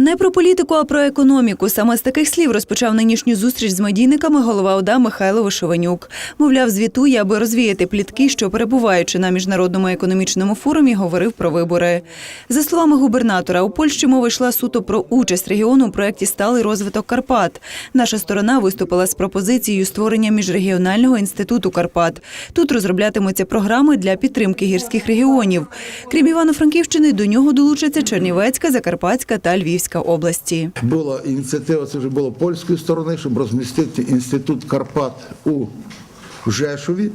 Не про політику, а про економіку. Саме з таких слів розпочав нинішню зустріч з медійниками голова ОДА Михайло Вишованюк. Мовляв, звітує, аби розвіяти плітки, що перебуваючи на міжнародному економічному форумі, говорив про вибори. За словами губернатора, у Польщі мова йшла суто про участь регіону у проєкті Сталий розвиток Карпат. Наша сторона виступила з пропозицією створення міжрегіонального інституту Карпат. Тут розроблятимуться програми для підтримки гірських регіонів. Крім Івано-Франківщини, до нього долучаться Чернівецька, Закарпатська та Львівська області. Була ініціатива, це вже було польської сторони, щоб розмістити інститут Карпат у Жешові,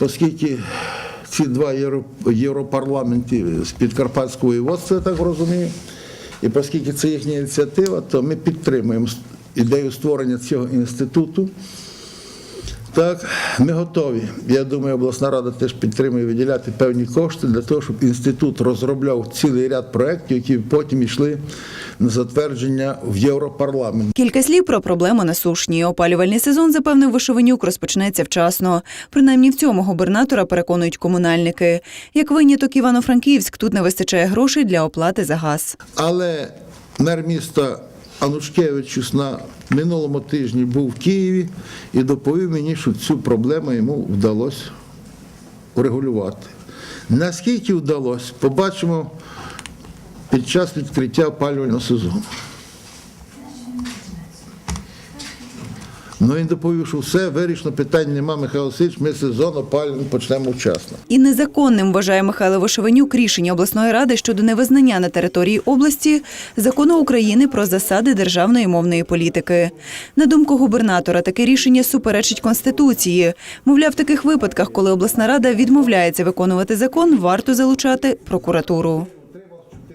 оскільки ці два європарламенти з підкарпатського воєводства, я так розумію, і оскільки це їхня ініціатива, то ми підтримуємо ідею створення цього інституту. Так, ми готові. Я думаю, обласна рада теж підтримує виділяти певні кошти для того, щоб інститут розробляв цілий ряд проєктів, які потім йшли на затвердження в Європарламент. Кілька слів про проблему насушні. Опалювальний сезон, запевнив Вишовенюк, розпочнеться вчасно. Принаймні в цьому губернатора переконують комунальники. Як виняток Івано-Франківськ, тут не вистачає грошей для оплати за газ. Але мер міста Анушкевичус на минулому тижні був в Києві і доповів мені, що цю проблему йому вдалося урегулювати. Наскільки вдалося, побачимо під час відкриття опалювального сезону. Ну він доповів, що все вирішено, питань нема, Михайло Васильович, ми сезон опалювальний почнемо вчасно. І незаконним вважає Михайло Вишовенюк рішення обласної ради щодо невизнання на території області закону України про засади державної мовної політики. На думку губернатора, таке рішення суперечить конституції. Мовляв, в таких випадках, коли обласна рада відмовляється виконувати закон, варто залучати прокуратуру.